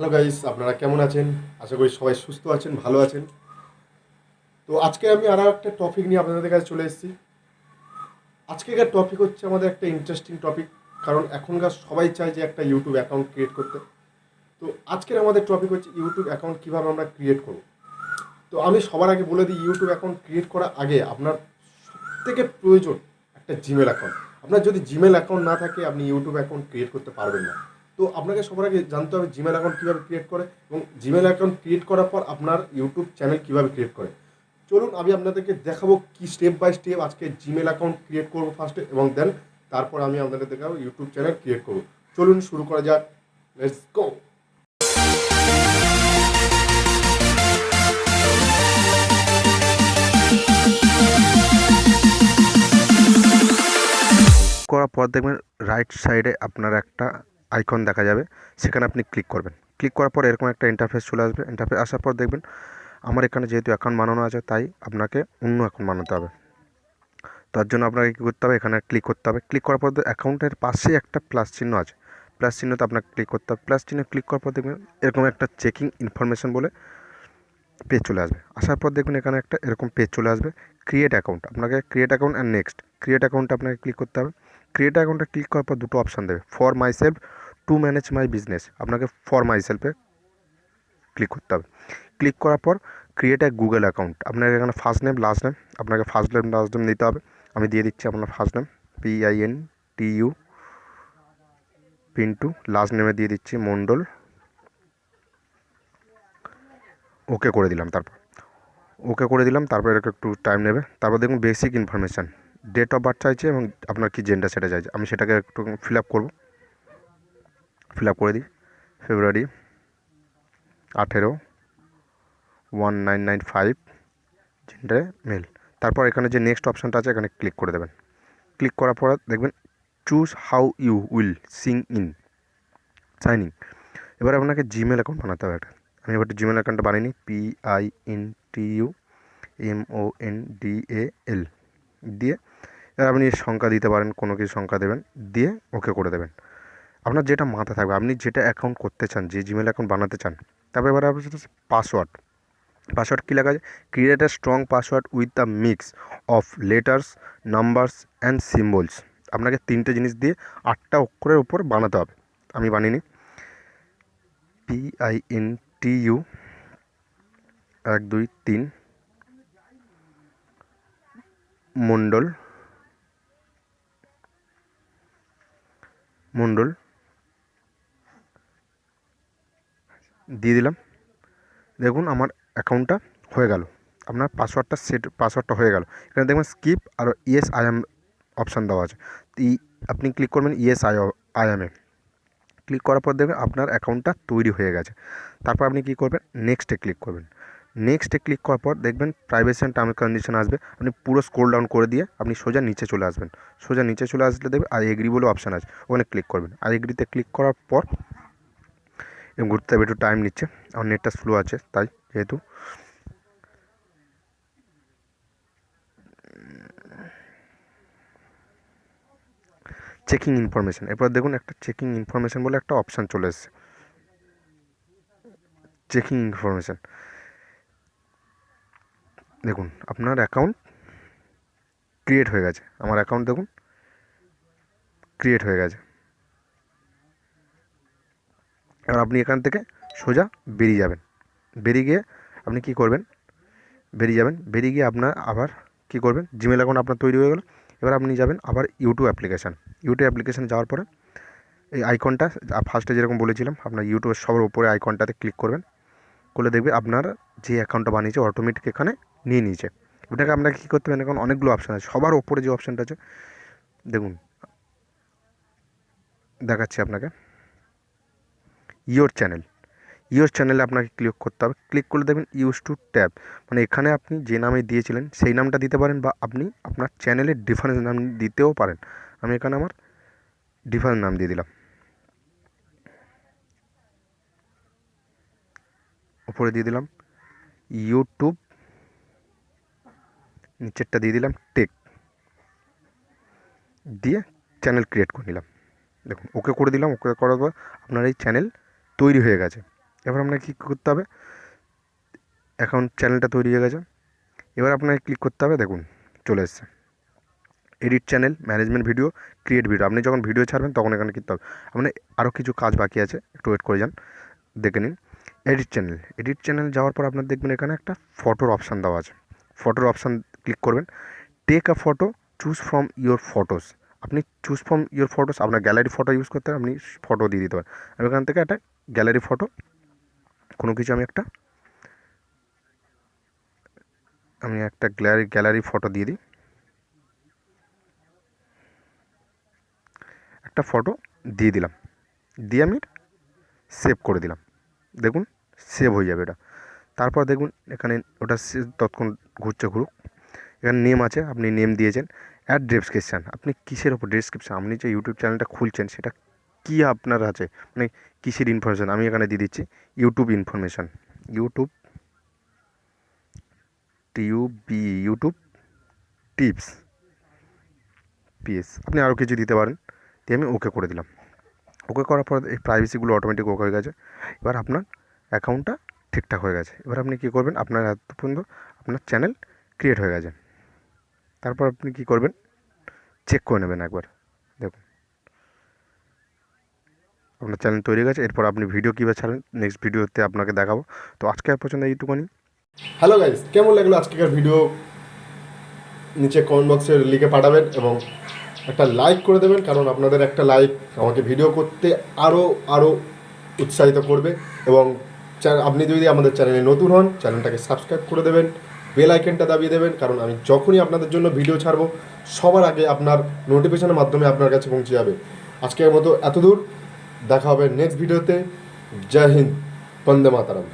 Hello guys আপনারা কেমন আছেন? আশা করি সবাই সুস্থ আছেন, ভালো আছেন। তো আজকে আমি আরও একটা টপিক নিয়ে আপনাদের কাছে চলে এসেছি। আজকেকার টপিক হচ্ছে আমাদের একটা ইন্টারেস্টিং টপিক কারণ এখনকার সবাই চায় যে একটা ইউটিউব অ্যাকাউন্ট ক্রিয়েট করতে। তো আজকের আমাদের টপিক হচ্ছে ইউটিউব অ্যাকাউন্ট কীভাবে আমরা ক্রিয়েট করব। তো আমি সবার আগে বলে দিই ইউটিউব অ্যাকাউন্ট ক্রিয়েট করার আগে আপনার সবথেকে প্রয়োজন একটা জিমেল অ্যাকাউন্ট আপনার যদি জিমেল অ্যাকাউন্ট না থাকে, আপনি ইউটিউব অ্যাকাউন্ট ক্রিয়েট করতে পারবেন না। তো আপনাকে সবার আগে জানতে হবে জিমেল অ্যাকাউন্ট কীভাবে ক্রিয়েট করে এবং জিমেল অ্যাকাউন্ট ক্রিয়েট করার পর আপনার ইউটিউব চ্যানেল কীভাবে ক্রিয়েট করে। চলুন, আমি আপনাদেরকে দেখাবো কি স্টেপ বাই স্টেপ আজকে জিমেল অ্যাকাউন্ট ক্রিয়েট করব ফার্স্টে এবং দেন তারপর আমি আপনাদের দেখাবো ইউটিউব চ্যানেল ক্রিয়েট করব। চলুন, শুরু করা যাক। লেটস গো করার পর দেখবেন রাইট সাইডে আপনার একটা আইকন দেখা যাবে, সেখানে আপনি ক্লিক করবেন। ক্লিক করার পর এরকম একটা ইন্টারফেস চলে আসবে। ইন্টারফেস আসার পর দেখবেন আমার এখানে যেহেতু অ্যাকাউন্ট বানানো আছে, তাই আপনাকে অন্য অ্যাকাউন্ট বানাতে হবে। তার জন্য আপনাকে কী করতে হবে? এখানে ক্লিক করতে হবে। ক্লিক করার পর অ্যাকাউন্টের পাশেই একটা প্লাস চিহ্ন আছে। প্লাস চিহ্নতে আপনাকে ক্লিক করতে হবে। প্লাস চিহ্নে ক্লিক করার পর দেখবেন এরকম একটা চেকিং ইনফরমেশন বলে পেজ চলে আসবে। আসার পর দেখবেন এখানে একটা এরকম পেজ চলে আসবে। ক্রিয়েট অ্যাকাউন্ট আপনাকে create account and next create অ্যাকাউন্টে আপনাকে ক্লিক করতে হবে। ক্রিয়েট অ্যাকাউন্টে ক্লিক করার পর দুটো অপশান দেবে। For myself to manage my business আপনাকে ফর মাই সেলফে ক্লিক করতে হবে। ক্লিক করার পর ক্রিয়েট এ গুগল অ্যাকাউন্ট আপনার এখানে ফার্স্ট নেম লাস্ট নেম আপনাকে ফার্স্ট নেম লাস্ট নেম দিতে হবে। আমি দিয়ে দিচ্ছি আপনার first name P I N T U Pintu last নেমে দিয়ে দিচ্ছি মণ্ডল ওকে করে দিলাম তারপর। ওকে করে দিলাম, তারপর একটু টাইম নেবে। তারপর দেখুন basic information date of birth চাইছে এবং আপনার কি জেন্ডার সেটা চাইছে। আমি সেটাকে একটু ফিল আপ করব। ফিল আপ করে দিই। ফেব্রুয়ারি আঠেরো ওয়ান নাইন নাইন ফাইভ জেন্ডারে মেল তারপর এখানে যে নেক্সট অপশানটা আছে, এখানে ক্লিক করে দেবেন। ক্লিক করার পর দেখবেন choose how you will sign in sign in এবার আপনাকে জিমেল অ্যাকাউন্ট বানাতে হবে একটা। আমি এবার জিমেল অ্যাকাউন্টটা বানিয়ে P I N T U M O N D A L দিয়ে, এবার আপনি সংখ্যা দিতে পারেন, কোনো কিছু সংখ্যা দেবেন, দিয়ে ওকে করে দেবেন। আপনার যেটা মাথা থাকবে, আপনি যেটা অ্যাকাউন্ট করতে চান, যে জিমেল অ্যাকাউন্ট বানাতে চান তারপর এবার আপনার পাসওয়ার্ড পাসওয়ার্ড কী লেখা আছে? Create a strong password with the mix of letters numbers and symbols আপনাকে তিনটে জিনিস দিয়ে আটটা অক্ষরের উপর বানাতে হবে। আমি বানিনি। নিই P I N T U এক, দুই, তিন মণ্ডল মণ্ডল দিয়ে দিলাম। দেখুন আমার অ্যাকাউন্টটা হয়ে গেল। আপনার পাসওয়ার্ডটা সেট পাসওয়ার্ডটা হয়ে গেল। এখানে দেখবেন স্কিপ আর ইয়েস আই এম অপশান দেওয়া আছে। আপনি ক্লিক করবেন yes I I am a. Click করার পর দেখবেন আপনার অ্যাকাউন্টটা তৈরি হয়ে গেছে। তারপর আপনি কী করবেন? নেক্সটে ক্লিক করবেন। নেক্সটে ক্লিক করার পর দেখবেন প্রাইভেসি অ্যান্ড টার্ম কন্ডিশন আসবে। আপনি পুরো স্ক্রোল ডাউন করে দিয়ে আপনি সোজা নিচে চলে আসবেন। সোজা নিচে চলে আসলে দেখবেন আর এগ্রি বলে অপশান আছে। ওখানে ক্লিক করবেন। আর এগ্রিতে ক্লিক করার পর ঘুরতে হবে, একটু টাইম নিচ্ছে। আমার নেটটা স্লো আছে, তাই যেহেতু। চেকিং ইনফরমেশান এরপর দেখুন একটা চেকিং ইনফরমেশান বলে একটা অপশান চলে এসেছে। চেকিং ইনফরমেশান দেখুন, আপনার অ্যাকাউন্ট ক্রিয়েট হয়ে গেছে। আমার অ্যাকাউন্ট দেখুন ক্রিয়েট হয়ে গেছে। এবার আপনি এখান থেকে সোজা বেরিয়ে যাবেন। বেরিয়ে গিয়ে আপনি কী করবেন? বেরিয়ে যাবেন। বেরিয়ে গিয়ে আপনার আবার কী করবেন? জিমেল অ্যাকাউন্ট আপনার তৈরি হয়ে গেল। এবার আপনি যাবেন আবার ইউটিউব অ্যাপ্লিকেশান ইউটিউব অ্যাপ্লিকেশান যাওয়ার পরে এই আইকনটা ফার্স্টে যেরকম বলেছিলাম, আপনার ইউটিউবের সবার উপরে আইকনটাতে ক্লিক করবেন। করলে দেখবে আপনার যে অ্যাকাউন্টটা বানিয়েছে অটোমেটিক এখানে নিয়ে নিয়েছে। ওটাকে আপনাকে কী করতে পারেন এখন অনেকগুলো অপশান আছে। সবার ওপরে যে অপশানটা আছে, দেখুন, দেখাচ্ছি আপনাকে। ইয়োর চ্যানেল ইয়োর চ্যানেলে আপনাকে ক্লিক করতে হবে। ক্লিক করলে দেখবেন ইউজ টু ট্যাব মানে এখানে আপনি যে নামে দিয়েছিলেন, সেই নামটা দিতে পারেন বা আপনি আপনার চ্যানেলের ডিফারেন্স নাম দিতেও পারেন। আমি এখানে আমার ডিফারেন্স নাম দিয়ে দিলাম। উপরে দিয়ে দিলাম ইউটিউব নিচেরটা দিয়ে দিলাম টেক দিয়ে চ্যানেল ক্রিয়েট করে নিলাম। দেখুন ওকে করে দিলাম ওকে করার পর আপনার এই চ্যানেল তৈরি হয়ে গেছে। এবার আপনাকে কী করতে হবে? অ্যাকাউন্ট চ্যানেলটা তৈরি হয়ে গেছে। এবার আপনাকে ক্লিক করতে হবে, দেখুন, চলে এসছে। Edit channel management video create video আপনি যখন ভিডিও ছাড়বেন, তখন এখানে করতে হবে। আপনার আরও কিছু কাজ বাকি আছে, একটু ওয়েট করে যান, দেখে নিন। এডিট চ্যানেল এডিট চ্যানেল যাওয়ার পর আপনার দেখবেন এখানে একটা ফটোর অপশান দেওয়া আছে। ফটোর অপশান ক্লিক করবেন। Take a photo choose from your photos আপনি চুজ ফ্রম ইয়োর ফটোস আপনার গ্যালারি ফটো ইউজ করতে আপনি ফটো দিয়ে দিতে পারেন। আমি এখান থেকে একটা গ্যালারি ফটো, কোনো কিছু আমি একটা আমি একটা গ্যালারি গ্যালারি ফটো দিয়ে দিই। একটা ফটো দিয়ে দিলাম, দিয়ে আমি সেভ করে দিলাম। দেখুন, সেভ হয়ে যাবে এটা। তারপর দেখুন, এখানে ওটা তৎক্ষণ ঘুরছে ঘুরুক। এখানে নেম আছে, আপনি নেম দিয়েছেন। অ্যাড ডেসক্রিপশান আপনি কিসের ওপর ডেসক্রিপশান আপনি যে ইউটিউব চ্যানেলটা খুলছেন, সেটা কী আপনার আছে? মানে কিসের ইনফরমেশান আমি এখানে দিয়ে দিচ্ছি ইউটিউব ইনফরমেশান ইউটিউব টিউবি ইউটিউব টিপস পিএস আপনি আরও কিছু দিতে পারেন। দিয়ে আমি ওকে করে দিলাম। ওকে করার পর এই প্রাইভেসিগুলো অটোমেটিক ওকে হয়ে গেছে। এবার আপনার অ্যাকাউন্টটা ঠিকঠাক হয়ে গেছে। এবার আপনি কী করবেন? আপনার এত পর্যন্ত আপনার চ্যানেল ক্রিয়েট হয়ে গেছে। তারপর আপনি কী করবেন? চেক করে নেবেন একবার দেখুন আপনার চ্যানেল তৈরি গেছে, এরপর আপনি ভিডিও কীভাবে ছাড়েন নেক্সট ভিডিওতে আপনাকে দেখাবো। তো আজকে আর পর্যন্ত এইটুকুনি। হ্যালো গাইস কেমন লাগল আজকের ভিডিও নিচে কমেন্ট বক্সে লিখে পাঠাবেন এবং একটা লাইক করে দেবেন, কারণ আপনাদের একটা লাইক আমাকে ভিডিও করতে আরও আরও উৎসাহিত করবে এবং আপনি যদি আমাদের চ্যানেলে নতুন হন চ্যানেলটাকে সাবস্ক্রাইব করে দেবেন বেল আইকনটা দাবিয়ে দেবেন, কারণ আমি যখনই আপনাদের জন্য ভিডিও ছাড়বো, সবার আগে আপনার নোটিফিকেশনের মাধ্যমে আপনার কাছে পৌঁছে যাবে। আজকের মতো এত দূর দেখা হবে নেক্সট ভিডিওতে জয় হিন্দ বন্দে মাতারাম।